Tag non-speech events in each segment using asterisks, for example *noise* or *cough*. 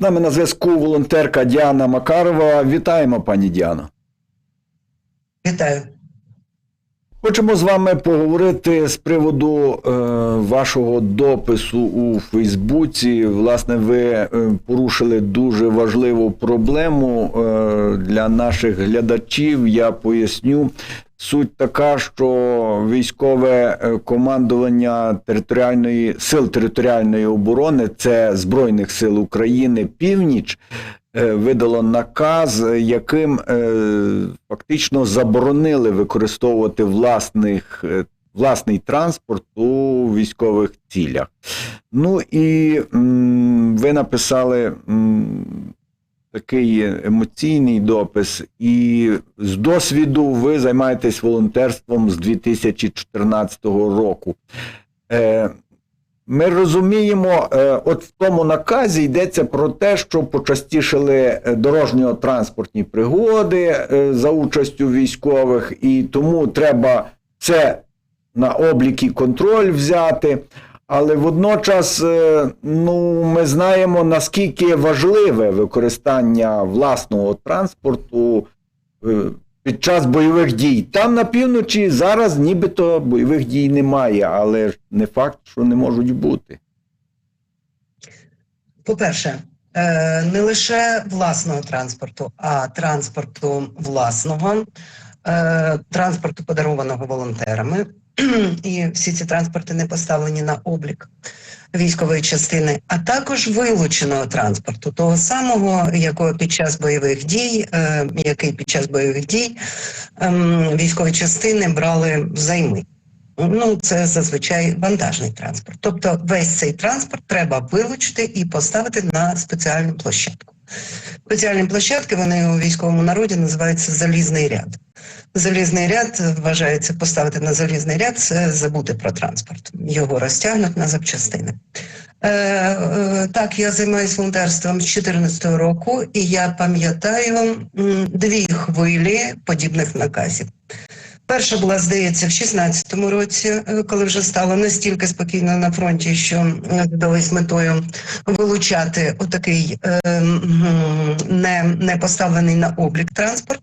З нами на зв'язку волонтерка Діана Макарова. Вітаємо, пані Діано. Вітаю. Хочемо з вами поговорити з приводу е, вашого допису у Фейсбуці. Власне, ви е, порушили дуже важливу проблему е, для наших глядачів. Я поясню. Суть така, що військове е, командування територіальної сил територіальної оборони, це Збройних сил України, північ, видало наказ, яким е, фактично заборонили використовувати власних, е, власний транспорт у військових цілях. Ну і ви написали такий емоційний допис, і з досвіду ви займаєтесь волонтерством з 2014 року. Е, ми розуміємо, е, от в тому наказі йдеться про те, що почастішили е, дорожньо-транспортні пригоди е, за участю військових, і тому треба це на облік і контроль взяти. Але водночас, ну, ми знаємо, наскільки важливе використання власного транспорту під час бойових дій. Там на півночі зараз нібито бойових дій немає, але не факт, що не можуть бути. По-перше, е, не лише власного транспорту, а транспорту власного, транспорту подарованого волонтерами. *clears throat* І всі ці транспорти не поставлені на облік військової частини, а також вилученого транспорту, того самого, якого під час бойових дій, е, який під час бойових дій ем, військові частини брали взайми. Ну, це зазвичай вантажний транспорт. Тобто весь цей транспорт треба вилучити і поставити на спеціальну площадку. Спеціальні площадки вони у військовому народі називаються залізний ряд. Залізний ряд вважається поставити на залізний ряд це забути про транспорт. Його розтягнуть на запчастини. Е, е, так, я займаюся волонтерством з 2014 року, і я пам'ятаю дві хвилі подібних наказів. Перша була, здається, в 16-му році, е, коли вже стало настільки спокійно на фронті, що задались метою вилучати отакий е, не, не поставлений на облік транспорт.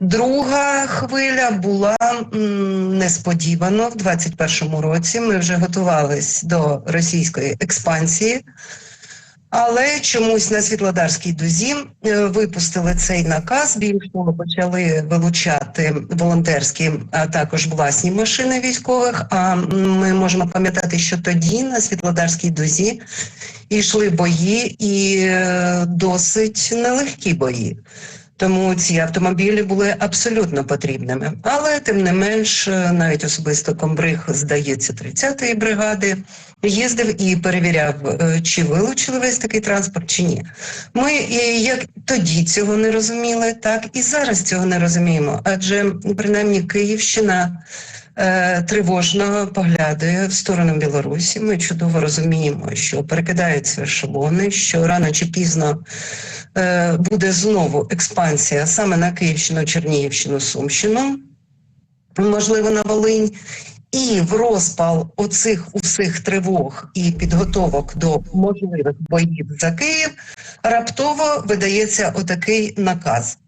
Друга хвиля була м, несподівано в 21-му році. Ми вже готувались до російської експансії. Але чомусь на Світлодарській дузі е, випустили цей наказ. Більш того, почали вилучати волонтерські, а також власні машини військових. А ми можемо пам'ятати, що тоді на Світлодарській дузі йшли бої і е, досить нелегкі бої. Тому ці автомобілі були абсолютно потрібними. Але тим не менш, е, навіть особисто комбриг, здається, 30-ї бригади їздив і перевіряв, е, чи вилучили весь такий транспорт, чи ні. Ми як тоді цього не розуміли, так і зараз цього не розуміємо. Адже принаймні Київщина. Е, Тривожно поглядає в сторону Білорусі. Ми чудово розуміємо, що перекидаються шаблони, що рано чи пізно е, буде знову експансія саме на Київщину, Чернігівщину, Сумщину, можливо, на Волинь. І в розпал оцих усіх тривог і підготовок до можливих боїв за Київ раптово видається отакий наказ.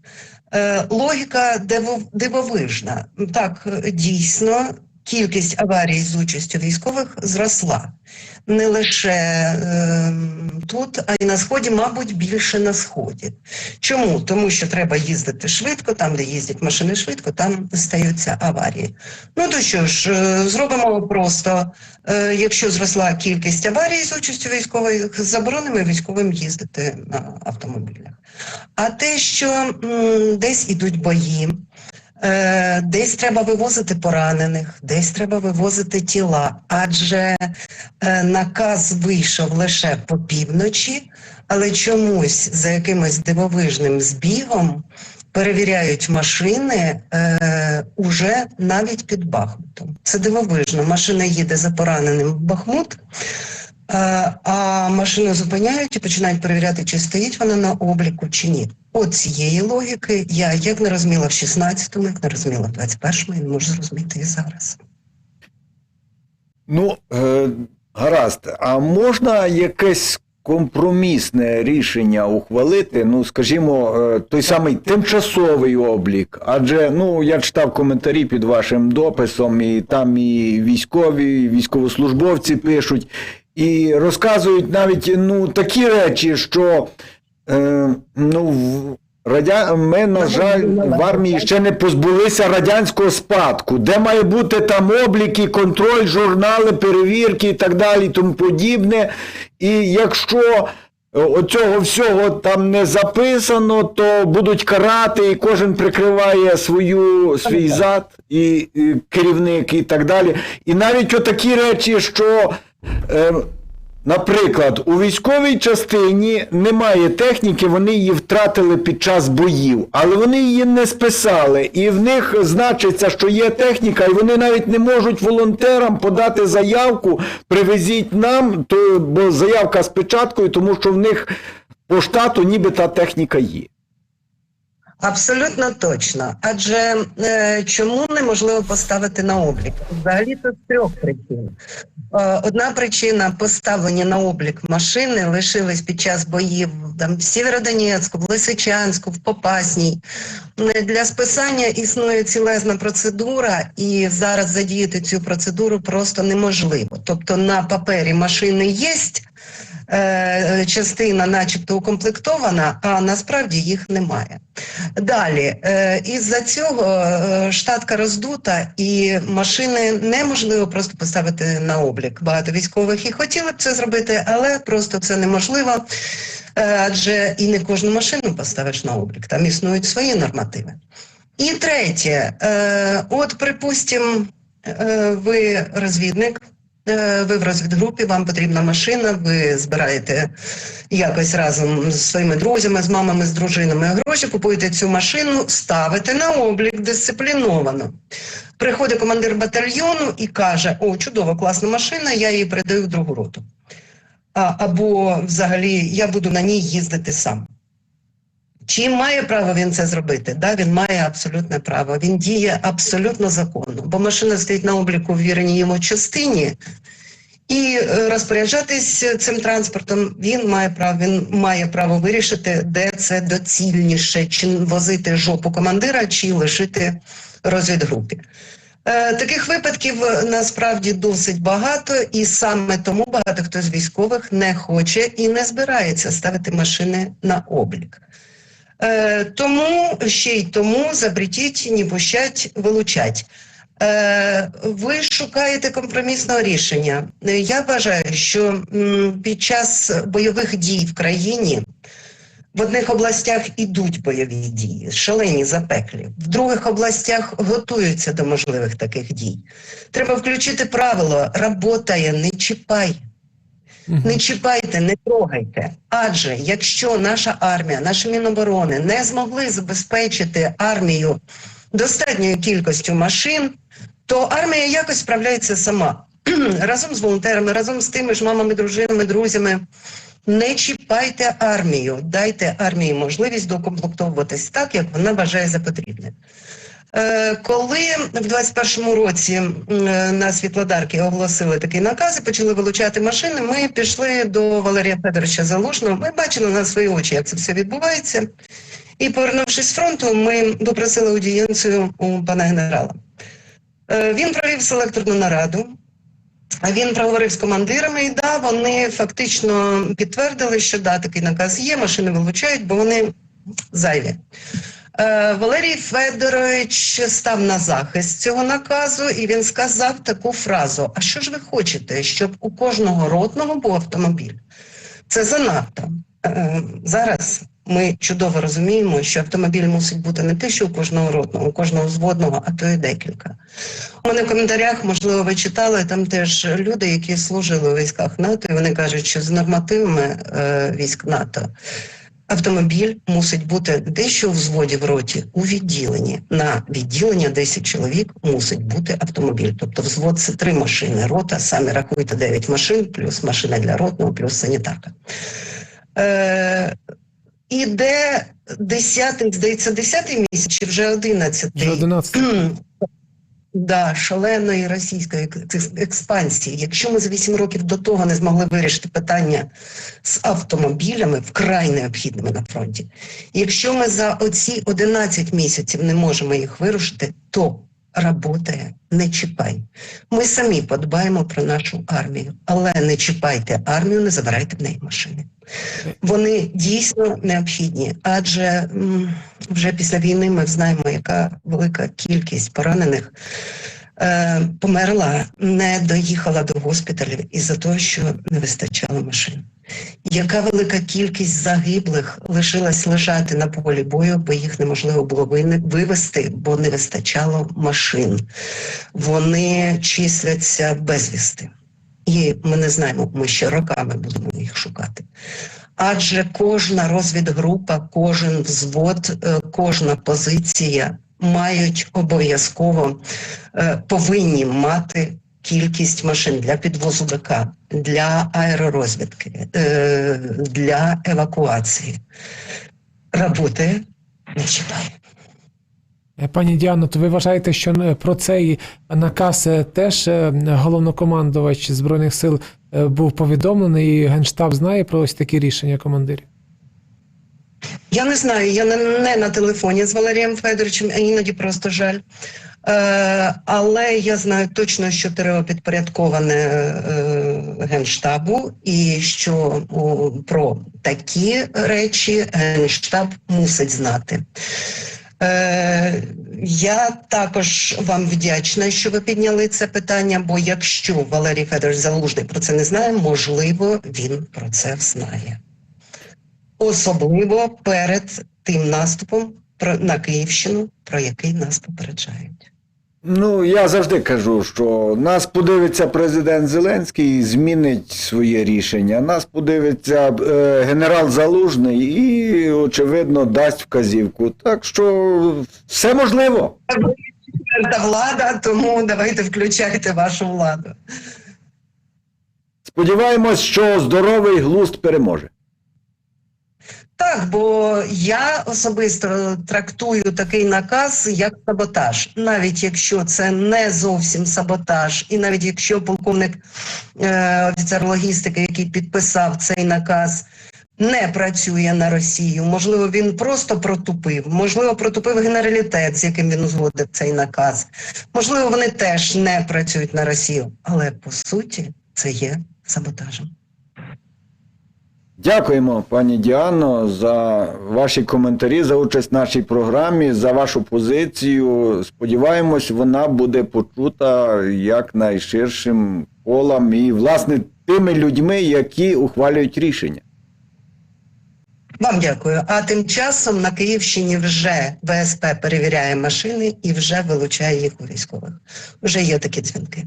Е, логіка дивов- дивовижна. Так, дійсно, кількість аварій з участю військових зросла не лише е, тут, а й на сході, мабуть, більше на сході. Чому? Тому що треба їздити швидко, там, де їздять машини швидко, там стаються аварії. Ну то що ж, е, зробимо просто, е, якщо зросла кількість аварій з участю військових, заборонимо військовим їздити на автомобілях. А те, що м, десь ідуть бої, Десь треба вивозити поранених, десь треба вивозити тіла, адже е, наказ вийшов лише по півночі, але чомусь за якимось дивовижним збігом перевіряють машини е, уже навіть під Бахмутом. Це дивовижно. Машина їде за пораненим в Бахмут. Е, А машину зупиняють і починають перевіряти, чи стоїть вона на обліку, чи ні. От цієї логіки я як не розуміла в 16-му, як не розуміла в 21-му, і не можу зрозуміти і зараз. Ну, е, гаразд, а можна якесь компромісне рішення ухвалити, ну скажімо, е, той самий тимчасовий облік. Адже ну я читав коментарі під вашим дописом, і там і військові, і військовослужбовці пишуть і розказують навіть ну такі речі, що е, ну в- Радя... Ми, на жаль, в армії ще не позбулися радянського спадку, де має бути там обліки, контроль, журнали, перевірки і так далі, і тому подібне. І якщо е, оцього всього там не записано, то будуть карати, і кожен прикриває свою, свій зад, і, і керівник, і так далі. І навіть отакі речі, що. Е, Наприклад, у військовій частині немає техніки, вони її втратили під час боїв, але вони її не списали, і в них значиться, що є техніка, і вони навіть не можуть волонтерам подати заявку, привезіть нам, то, бо заявка з печаткою, тому що в них по штату ніби та техніка є. Абсолютно точно. Адже е, чому неможливо поставити на облік? Взагалі то з трьох причин. Е, одна причина поставлені на облік машини лишились під час боїв там, в Сєвєродонецьку, в Лисичанську, в Попасній. Е, Для списання існує цілезна процедура, і зараз задіяти цю процедуру просто неможливо. Тобто на папері машини є. Е, Частина, начебто, укомплектована, а насправді їх немає. Далі, е, із-за цього е, штатка роздута, і машини неможливо просто поставити на облік. Багато військових і хотіли б це зробити, але просто це неможливо. Е, Адже і не кожну машину поставиш на облік, там існують свої нормативи. І третє, е, от, припустимо, ви розвідник, ви в розвідгрупі, вам потрібна машина, ви збираєте якось разом з своїми друзями, з мамами, з дружинами гроші, купуєте цю машину, ставите на облік дисципліновано. Приходить командир батальйону і каже: О, чудова, класна машина, я її передаю в другу роту. А, або взагалі я буду на ній їздити сам. Чи має право він це зробити? Да, він має абсолютне право. Він діє абсолютно законно, бо машина стоїть на обліку в віреній йому частині, і е, розпоряджатись цим транспортом він має право. Він має право вирішити, де це доцільніше, чи возити жопу командира, чи лишити розвідгрупі. Е, Таких випадків насправді досить багато, і саме тому багато хто з військових не хоче і не збирається ставити машини на облік. Е, тому ще й тому запретіть, не пущать, вилучать. Е, ви шукаєте компромісного рішення. Е, Я вважаю, що м, під час бойових дій в країні в одних областях ідуть бойові дії, шалені запеклі, в других областях готуються до можливих таких дій. Треба включити правило «работає, не чіпай. Не чіпайте, не трогайте. Адже якщо наша армія, наші міноборони не змогли забезпечити армію достатньою кількістю машин, то армія якось справляється сама *clears throat* разом з волонтерами, разом з тими ж мамами, дружинами, друзями. Не чіпайте армію, дайте армії можливість докомплектовуватись так, як вона вважає за потрібне. Е, Коли в 21-му році е, на Світлодарки оголосили такий наказ і почали вилучати машини, ми пішли до Валерія Федоровича Залужного. Ми бачили на свої очі, як це все відбувається. І повернувшись з фронту, ми попросили аудієнцію у пана генерала. Е, Він провів селекторну нараду. А він проговорив з командирами, і да, вони фактично підтвердили, що да, такий наказ є, машини вилучають, бо вони зайві. Е, Валерій Федорович став на захист цього наказу, і він сказав таку фразу: А що ж ви хочете, щоб у кожного ротного був автомобіль? Це занадто. Е, Зараз ми чудово розуміємо, що автомобіль мусить бути не те, що у кожного ротного, у кожного зводного, а то і декілька. У мене в коментарях, можливо, ви читали, там теж люди, які служили у військах НАТО, і вони кажуть, що з нормативами е, військ НАТО автомобіль мусить бути дещо в взводі в роті у відділенні. На відділення 10 чоловік мусить бути автомобіль. Тобто взвод це три машини, рота, самі рахуйте 9 машин, плюс машина для ротного, плюс санітарка. Е, іде 10, здається, 10 місяць чи вже 11 Вже 11. Да, шаленої російської експансії. Якщо ми за 8 років до того не змогли вирішити питання з автомобілями вкрай необхідними на фронті, якщо ми за оці 11 місяців не можемо їх вирушити, то работає, не чіпай. Ми самі подбаємо про нашу армію, але не чіпайте армію, не забирайте в неї машини. Вони дійсно необхідні, адже вже після війни ми знаємо, яка велика кількість поранених е, померла, не доїхала до госпіталів із-за того, що не вистачало машин. Яка велика кількість загиблих лишилась лежати на полі бою, бо їх неможливо було вивезти, бо не вистачало машин. Вони числяться безвісти. І ми не знаємо, ми ще роками будемо їх шукати. Адже кожна розвідгрупа, кожен взвод, е, кожна позиція мають обов'язково е, повинні мати кількість машин для підвозу БК, для аеророзвідки, е, для евакуації. Работає, не чіпає. Е, Пані Діано, то ви вважаєте, що е, про цей наказ теж головнокомандувач Збройних сил був повідомлений, і Генштаб знає про ось такі рішення командирів? Я не знаю, я не, не на телефоні з Валерієм Федоровичем, а іноді просто жаль. Е, але я знаю точно, що ТРО підпорядковане е, Генштабу, і що про такі речі Генштаб мусить знати. Е, я також вам вдячна, що ви підняли це питання, бо якщо Валерій Федорович Залужний про це не знає, можливо, він про це знає особливо перед тим наступом на Київщину, про який нас попереджають. Ну, я завжди кажу, що нас подивиться президент Зеленський і змінить своє рішення. Нас подивиться е, генерал Залужний і, очевидно, дасть вказівку. Так що все можливо. Та влада, тому давайте включайте вашу владу. Сподіваємось, що здоровий глузд переможе. Так, бо я особисто трактую такий наказ як саботаж, навіть якщо це не зовсім саботаж, і навіть якщо полковник е, офіцер логістики, який підписав цей наказ, не працює на Росію, можливо, він просто протупив, можливо, протупив генералітет, з яким він узгодив цей наказ. Можливо, вони теж не працюють на Росію, але по суті це є саботажем. Дякуємо, пані Діано, за ваші коментарі, за участь в нашій програмі, за вашу позицію. Сподіваємось, вона буде почута якнайширшим колом і, власне, тими людьми, які ухвалюють рішення. Вам дякую. А тим часом на Київщині вже ВСП перевіряє машини і вже вилучає їх у військових. Вже є такі дзвінки.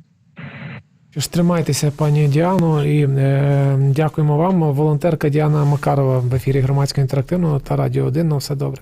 Що ж, тримайтеся, пані Діано, і е, дякуємо вам. Волонтерка Діана Макарова в ефірі громадського інтерактивного та радіо 1. На все добре.